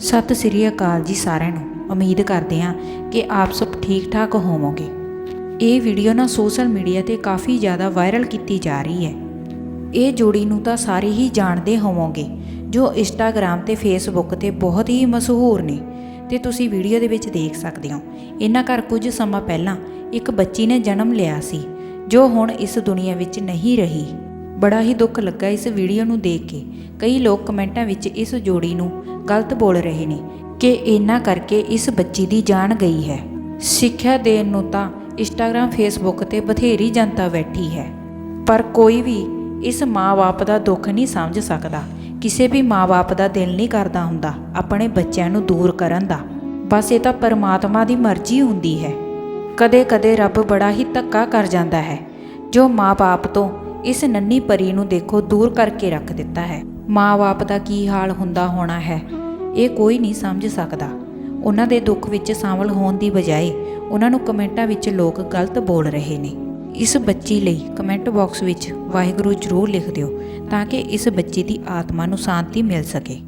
ਸਤਿ ਸ੍ਰੀ ਅਕਾਲ ਜੀ ਸਾਰਿਆਂ ਨੂੰ। ਉਮੀਦ ਕਰਦੇ ਹਾਂ ਕਿ ਆਪ ਸਭ ਠੀਕ ਠਾਕ ਹੋਵੋਗੇ। ਇਹ ਵੀਡੀਓ ਨਾ ਸੋਸ਼ਲ ਮੀਡੀਆ ਤੇ ਕਾਫੀ ਜ਼ਿਆਦਾ ਵਾਇਰਲ ਕੀਤੀ ਜਾ ਰਹੀ ਹੈ। ਇਹ ਜੋੜੀ ਨੂੰ ਤਾਂ ਸਾਰੇ ਹੀ ਜਾਣਦੇ ਹੋਵੋਗੇ, ਜੋ ਇੰਸਟਾਗ੍ਰam ਤੇ ਫੇਸਬੁੱਕ ਤੇ ਬਹੁਤ ਹੀ ਮਸ਼ਹੂਰ ਨੇ। ਤੇ ਤੁਸੀਂ ਵੀਡੀਓ ਦੇ ਵਿੱਚ ਦੇਖ ਸਕਦੇ ਹੋ, ਇਹਨਾਂ ਘਰ ਕੁਝ ਸਮਾਂ ਪਹਿਲਾਂ ਇੱਕ ਬੱਚੀ ਨੇ ਜਨਮ ਲਿਆ ਸੀ, ਜੋ ਹੁਣ ਇਸ ਦੁਨੀਆ ਵਿੱਚ ਨਹੀਂ ਰਹੀ। ਬੜਾ ਹੀ ਦੁੱਖ ਲੱਗਾ ਇਸ ਵੀਡੀਓ ਨੂੰ ਦੇਖ ਕੇ। ਕਈ ਲੋਕ ਕਮੈਂਟਾਂ ਵਿੱਚ ਇਸ ਜੋੜੀ ਨੂੰ ਗਲਤ ਬੋਲ ਰਹੇ ਨੇ ਕਿ ਇਹਨਾਂ ਕਰਕੇ ਇਸ ਬੱਚੀ ਦੀ ਜਾਨ ਗਈ ਹੈ। ਸਿੱਖਿਆ ਦੇਣ ਨੂੰ ਤਾਂ ਇੰਸਟਾਗ੍ਰam ਫੇਸਬੁੱਕ ਤੇ ਬਥੇਰੀ ਜਨਤਾ ਬੈਠੀ ਹੈ। ਪਰ ਕੋਈ ਵੀ ਇਸ ਮਾਂ-ਬਾਪ ਦਾ ਦੁੱਖ ਨਹੀਂ ਸਮਝ ਸਕਦਾ। ਕਿਸੇ ਵੀ ਮਾਂ-ਬਾਪ ਦਾ ਦਿਲ ਨਹੀਂ ਕਰਦਾ ਹੁੰਦਾ ਆਪਣੇ ਬੱਚਿਆਂ ਨੂੰ ਦੂਰ ਕਰਨ ਦਾ। ਬਸ ਇਹ ਤਾਂ ਪਰਮਾਤਮਾ ਦੀ ਮਰਜ਼ੀ ਹੁੰਦੀ ਹੈ। ਕਦੇ-ਕਦੇ ਰੱਬ ਬੜਾ ਹੀ ਧੱਕਾ ਕਰ ਜਾਂਦਾ ਹੈ। ਜੋ ਮਾਂ-ਬਾਪ ਤੋਂ ਇਸ ਨੰਨੀ ਪਰੀ ਨੂੰ ਦੇਖੋ ਦੂਰ ਕਰਕੇ ਰੱਖ ਦਿੱਤਾ ਹੈ। ਮਾਂ-ਬਾਪ ਦਾ ਕੀ ਹਾਲ ਹੁੰਦਾ ਹੋਣਾ ਹੈ? ਇਹ ਕੋਈ ਨਹੀਂ ਸਮਝ ਸਕਦਾ। ਉਹਨਾਂ ਦੇ ਦੁੱਖ ਵਿੱਚ ਸ਼ਾਮਲ ਹੋਣ ਦੀ ਬਜਾਏ ਉਹਨਾਂ ਨੂੰ ਕਮੈਂਟਾਂ ਵਿੱਚ ਲੋਕ ਗਲਤ ਬੋਲ ਰਹੇ ਨੇ। ਇਸ ਬੱਚੀ ਲਈ ਕਮੈਂਟ ਬਾਕਸ ਵਿੱਚ ਵਾਹਿਗੁਰੂ ਜ਼ਰੂਰ ਲਿਖ ਦਿਓ ਤਾਂ ਕਿ ਇਸ ਬੱਚੀ ਦੀ ਆਤਮਾ ਨੂੰ ਸ਼ਾਂਤੀ ਮਿਲ ਸਕੇ।